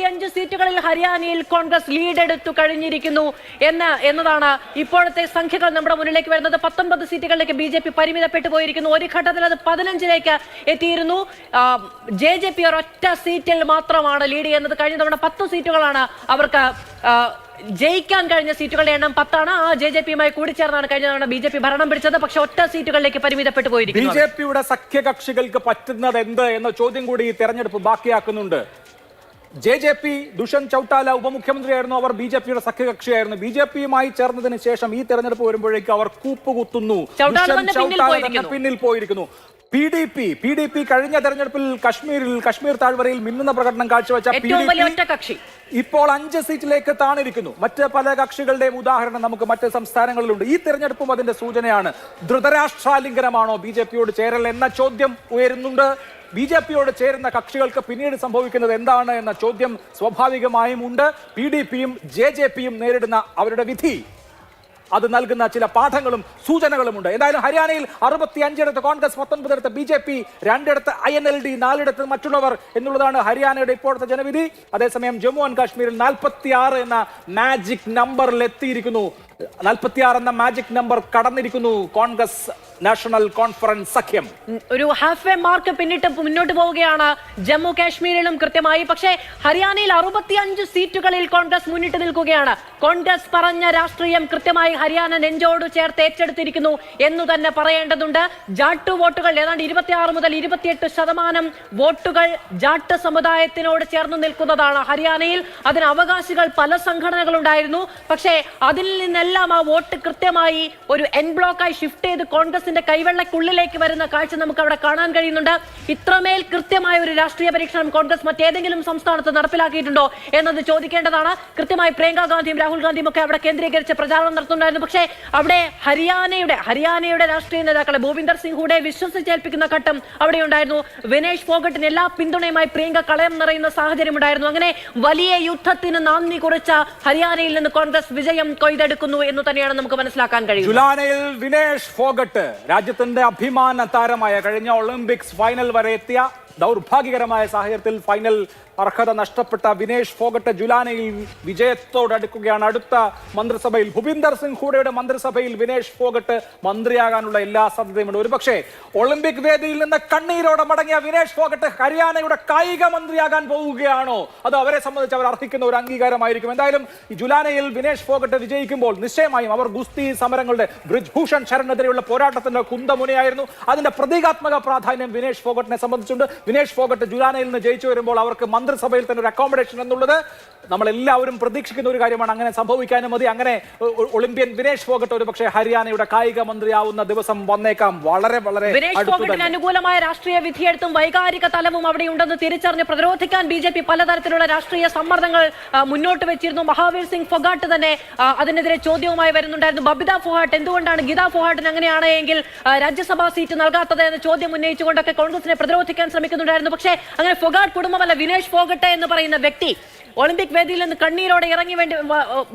അറുപത്തിയഞ്ച് സീറ്റുകളിൽ ഹരിയാനയിൽ കോൺഗ്രസ് ലീഡ് എടുത്തു കഴിഞ്ഞിരിക്കുന്നു എന്ന് എന്നതാണ് ഇപ്പോഴത്തെ സംഖ്യകൾ നമ്മുടെ മുന്നിലേക്ക് വരുന്നത്. പത്തൊൻപത് സീറ്റുകളിലേക്ക് ബി ജെ പി പരിമിതപ്പെട്ടു പോയിരിക്കുന്നു. ഒരു ഘട്ടത്തിൽ അത് പതിനഞ്ചിലേക്ക് എത്തിയിരുന്നു. ജെ ജെ പി ഒരൊറ്റ സീറ്റിൽ മാത്രമാണ് ലീഡ് ചെയ്യുന്നത്. കഴിഞ്ഞ തവണ പത്ത് സീറ്റുകളാണ് അവർക്ക് ജയിക്കാൻ കഴിഞ്ഞ സീറ്റുകളുടെ എണ്ണം പത്താണ്. ആ ജെ ജെ പിയുമായി കൂടിച്ചേർന്നാണ് കഴിഞ്ഞ തവണ ബി ജെ പി ഭരണം പിടിച്ചത്. പക്ഷെ ഒറ്റ സീറ്റുകളിലേക്ക് പരിമിതപ്പെട്ടു ബി പോയിരിക്കുന്നു ജെ പിയുടെ സഖ്യകക്ഷികൾക്ക് പറ്റുന്നത് എന്ത് എന്ന ചോദ്യം കൂടി ഈ തെരഞ്ഞെടുപ്പ് ബാക്കിയാക്കുന്നുണ്ട്. J J P Dushyant Chautala ഉപമുഖ്യമന്ത്രിയായിരുന്നു അവർ ബി ജെ പിയുടെ സഖ്യകക്ഷിയായിരുന്നു. ബി ജെ പിയുമായി ചേർന്നതിന് ശേഷം ഈ തെരഞ്ഞെടുപ്പ് വരുമ്പോഴേക്കും അവർ കൂപ്പുകുത്തുന്നു. ദുഷ്യന്ത് പിന്നിൽ ചൗട്ടാല തന്നെ പോയിരിക്കുന്നു. പിന്നിൽ പോയിരിക്കുന്നു. P D P P D P കഴിഞ്ഞ തെരഞ്ഞെടുപ്പിൽ കശ്മീരിൽ കശ്മീർ താഴ്വരയിൽ മിന്നുന്ന പ്രകടനം കാഴ്ചവെച്ച പി ഡി പി ഇപ്പോൾ അഞ്ച് സീറ്റിലേക്ക് താണിരിക്കുന്നു. മറ്റ് പല കക്ഷികളുടെയും ഉദാഹരണം നമുക്ക് മറ്റ് സംസ്ഥാനങ്ങളിലുണ്ട്. ഈ തെരഞ്ഞെടുപ്പും അതിന്റെ സൂചനയാണ്. ധൃതരാഷ്ട്രാലിംഗനമാണോ ബി ജെ പിയോട് ചേരൽ എന്ന ചോദ്യം ഉയരുന്നുണ്ട്. ബി ജെ പിയോട് ചേരുന്ന കക്ഷികൾക്ക് പിന്നീട് സംഭവിക്കുന്നത് എന്താണ് എന്ന ചോദ്യം സ്വാഭാവികമായും ഉണ്ട്. പി ഡി പിയും ജെ ജെ പിയും നേരിടുന്ന അവരുടെ വിധി. അത് നൽകുന്ന ചില പാഠങ്ങളും സൂചനകളും ഉണ്ട്. എന്തായാലും ഹരിയാനയിൽ അറുപത്തി അഞ്ചിടത്ത് കോൺഗ്രസ് പത്തൊൻപതിടത്ത് ബി ജെ പി രണ്ടിടത്ത് ഐ എൻ എൽ ഡി നാലിടത്ത് മറ്റുള്ളവർ എന്നുള്ളതാണ് ഹരിയാനയുടെ ഇപ്പോഴത്തെ ജനവിധി. അതേസമയം ജമ്മു ആൻഡ് കാശ്മീരിൽ നാൽപ്പത്തി ആറ് എന്ന മാജിക് നമ്പറിൽ എത്തിയിരിക്കുന്നു. നാൽപ്പത്തി ആറ് എന്ന മാജിക് നമ്പർ കടന്നിരിക്കുന്നു. കോൺഗ്രസ് നാഷണൽ കോൺഫറൻസ് സഖ്യം. ഒരു ഹാഫ് വേ മാർക്ക് പിന്നിട്ട് മുന്നോട്ട് പോവുകയാണ് ജമ്മു കാശ്മീരിലും കൃത്യമായി. പക്ഷേ ഹരിയാനയിൽ അറുപത്തിയഞ്ച് സീറ്റുകളിൽ കോൺഗ്രസ് മുന്നിട്ട് നിൽക്കുകയാണ്. കോൺഗ്രസ് പറഞ്ഞ രാഷ്ട്രീയം കൃത്യമായി ഹരിയാന നെഞ്ചോട് ചേർത്ത് ഏറ്റെടുത്തിരിക്കുന്നു എന്ന് തന്നെ പറയേണ്ടതുണ്ട്. ജാട്ട് വോട്ടുകൾ ഏതാണ്ട് ഇരുപത്തിയാറ് മുതൽ ഇരുപത്തിയെട്ട് ശതമാനം വോട്ടുകൾ ജാട്ട് സമുദായത്തിനോട് ചേർന്ന് നിൽക്കുന്നതാണ് ഹരിയാനയിൽ. അതിന് അവകാശികൾ പല സംഘടനകളുണ്ടായിരുന്നു. പക്ഷേ അതിൽ നിന്നെല്ലാം ആ വോട്ട് കൃത്യമായി ഒരു എൻ ബ്ലോക്കായി ഷിഫ്റ്റ് ചെയ്ത് കോൺഗ്രസിന്റെ കൈവെള്ളക്കുള്ളിലേക്ക് വരുന്ന കാഴ്ച നമുക്ക് അവിടെ കാണാൻ കഴിയുന്നുണ്ട്. ഇത്രമേൽ കൃത്യമായ ഒരു രാഷ്ട്രീയ പരീക്ഷണം കോൺഗ്രസ് മറ്റേതെങ്കിലും സംസ്ഥാനത്ത് നടപ്പിലാക്കിയിട്ടുണ്ടോ എന്നത് ചോദിക്കേണ്ടതാണ്. കൃത്യമായി പ്രിയങ്ക ഗാന്ധിയും രാഹുൽ ഗാന്ധിയും ഒക്കെ അവിടെ കേന്ദ്രീകരിച്ച് പ്രചാരണം നടത്തുന്നുണ്ടായിരുന്നു. പക്ഷേ അവിടെ ഹരിയാനയുടെ ഹരിയാനയുടെ രാഷ്ട്രീയ നേതാക്കളെ ഭൂപിന്ദർ സിംഗ് കൂടെ വിശ്വസിച്ചേൽപ്പിക്കുന്ന ഘട്ടം അവിടെ ഉണ്ടായിരുന്നു വിനേഷ് ഫോഗട്ടിന് എല്ലാ പിന്തുണയുമായി പ്രിയങ്ക കളയം നിറയുന്ന സാഹചര്യം ഉണ്ടായിരുന്നു അങ്ങനെ വലിയ യുദ്ധത്തിന് നാന്ദി കുറിച്ച ഹരിയാനയിൽ നിന്ന് കോൺഗ്രസ് വിജയം കൊയ്തെടുക്കുന്നു എന്ന് തന്നെയാണ് നമുക്ക് മനസ്സിലാക്കാൻ കഴിയുന്നത്. ജുലാനയിൽ വിനേഷ് ഫോഗട്ട് രാജ്യത്തിന്റെ അഭിമാന താരമായ കഴിഞ്ഞ ഒളിമ്പിക്സ് ഫൈനൽ വരെ എത്തിയ ദൗർഭാഗ്യകരമായ സാഹചര്യത്തിൽ ഫൈനൽ അർഹത നഷ്ടപ്പെട്ട വിനേഷ് ഫോഗട്ട് ജുലാനയിൽ വിജയത്തോടടുക്കുകയാണ്. അടുത്ത മന്ത്രിസഭയിൽ ഭൂപിന്ദർ സിംഗ് ഹൂഡയുടെ മന്ത്രിസഭയിൽ വിനേഷ് ഫോഗട്ട് മന്ത്രിയാകാനുള്ള എല്ലാ സാധ്യതയുമുണ്ട്. ഒരുപക്ഷെ ഒളിമ്പിക് വേദിയിൽ നിന്ന് കണ്ണീരോടെ മടങ്ങിയ വിനേഷ് ഫോഗട്ട് ഹരിയാനയുടെ കായിക മന്ത്രിയാകാൻ പോവുകയാണോ? അത് അവരെ സംബന്ധിച്ച് അവർ അർഹിക്കുന്ന ഒരു അംഗീകാരമായിരിക്കും. എന്തായാലും ജുലാനയിൽ വിനേഷ് ഫോഗട്ട് വിജയിക്കുമ്പോൾ നിശ്ചയമായും അവർ ഗുസ്തി സമരങ്ങളുടെ ബ്രിജ്ഭൂഷൺ ശരണെതിരെയുള്ള പോരാട്ടത്തിന്റെ കുന്തമുനയായിരുന്നു. അതിന്റെ പ്രതീകാത്മക പ്രാധാന്യം വിനേഷ് ഫോഗട്ടിനെ സംബന്ധിച്ചുണ്ട്. വിനേഷ് ഫോഗട്ട് ജുലാനയിൽ നിന്ന് ജയിച്ചു വരുമ്പോൾ അവർക്ക് മന്ത്രിസഭയിൽ തന്നെ ഒരു അക്കോമഡേഷൻ എന്നുള്ളത് നമ്മളെല്ലാവരും പ്രതീക്ഷിക്കുന്ന ഒരു കാര്യമാണ്. അങ്ങനെ സംഭവിക്കാനും മതി. അങ്ങനെ ഒളിമ്പ്യൻ വിനേഷ് ഫോഗട്ട് ഒരു പക്ഷേ ഹരിയാനയുടെ കായിക മന്ത്രിയാവുന്ന ദിവസം വന്നേക്കാം. വളരെ വളരെ അനുകൂലമായ രാഷ്ട്രീയ വിധിയെടുത്തും വൈകാരിക തലവും അവിടെ ഉണ്ടെന്ന് തിരിച്ചറിഞ്ഞ് പ്രതിരോധിക്കാൻ ബി ജെ പി പലതരത്തിലുള്ള രാഷ്ട്രീയ സമ്മർദ്ദങ്ങൾ മുന്നോട്ട് വെച്ചിരുന്നു. മഹാവീർ സിംഗ് ഫൊഗാട്ട് തന്നെ അതിനെതിരെ ചോദ്യവുമായി വരുന്നുണ്ടായിരുന്നു. ബബിത ഫൊഹാട്ട് എന്തുകൊണ്ടാണ് ഗീത ഫൊഹാട്ടിന് അങ്ങനെയാണെങ്കിൽ രാജ്യസഭാ സീറ്റ് നൽകാത്തത് എന്ന ചോദ്യം ഉന്നയിച്ചുകൊണ്ടൊക്കെ കോൺഗ്രസിനെ പ്രതിരോധിക്കാൻ ശ്രമിക്കുന്നുണ്ടായിരുന്നു പക്ഷേ അങ്ങനെ ഫൊഗാട്ട് കുടുംബമല്ല വിനേഷ് ഫോഗട്ടെ എന്ന് പറയുന്ന വ്യക്തി ഒളിമ്പിക് വേദിയിൽ നിന്ന് കണ്ണീരോടെ ഇറങ്ങി വേണ്ടി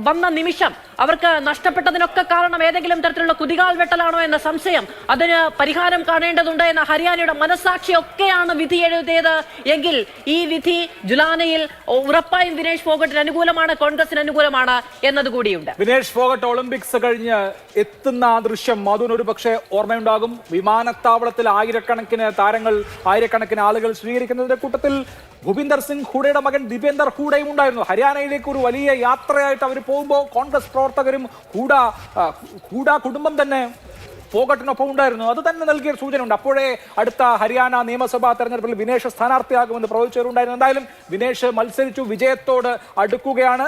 വന്ന നിമിഷം അവർക്ക് നഷ്ടപ്പെട്ടതിനൊക്കെ കാരണം ഏതെങ്കിലും തരത്തിലുള്ള കുതികാൽ വെട്ടലാണോ എന്ന സംശയം അതിന് പരിഹാരം കാണേണ്ടതുണ്ട് എന്ന ഹരിയാനയുടെ മനസാക്ഷി ഒക്കെയാണ് വിധി എഴുതിയത്. എങ്കിൽ ഈ വിധി ജുലാനയിൽ ഉറപ്പായും വിനേഷ് ഫോഗട്ടിന് അനുകൂലമാണ് കോൺഗ്രസിന് അനുകൂലമാണ് എന്നതുകൂടിയുണ്ട്. വിനേഷ് ഫോഗട്ട് ഒളിമ്പിക്സ് കഴിഞ്ഞ് എത്തുന്ന ആ ദൃശ്യം മധുവിന് ഒരു പക്ഷേ ഓർമ്മയുണ്ടാകും. വിമാനത്താവളത്തിൽ ആയിരക്കണക്കിന് താരങ്ങൾ ആയിരക്കണക്കിന് ആളുകൾ സ്വീകരിക്കുന്നതിന്റെ കൂട്ടത്തിൽ ഭൂപിന്ദർ സിംഗ് ഹൂഡയുടെ മകൻ ദിപേന്ദർ ഹൂഡയും ഉണ്ടായിരുന്നു. ഹരിയാനയിലേക്ക് ഒരു വലിയ യാത്രയായിട്ട് അവർ പോകുമ്പോൾ കോൺഗ്രസ് പ്രവർത്തകരും കൂടാ ഹൂഡ കുടുംബം തന്നെ ഫോഗട്ടിനൊപ്പം ഉണ്ടായിരുന്നു. അത് തന്നെ നൽകിയ സൂചന ഉണ്ട് അപ്പോഴേ അടുത്ത ഹരിയാന നിയമസഭാ തെരഞ്ഞെടുപ്പിൽ വിനേഷ് സ്ഥാനാർത്ഥിയാകുമെന്ന് പ്രവചിച്ചവരുണ്ടായിരുന്നു. എന്തായാലും വിനേഷ് മത്സരിച്ചു വിജയത്തോട് അടുക്കുകയാണ്.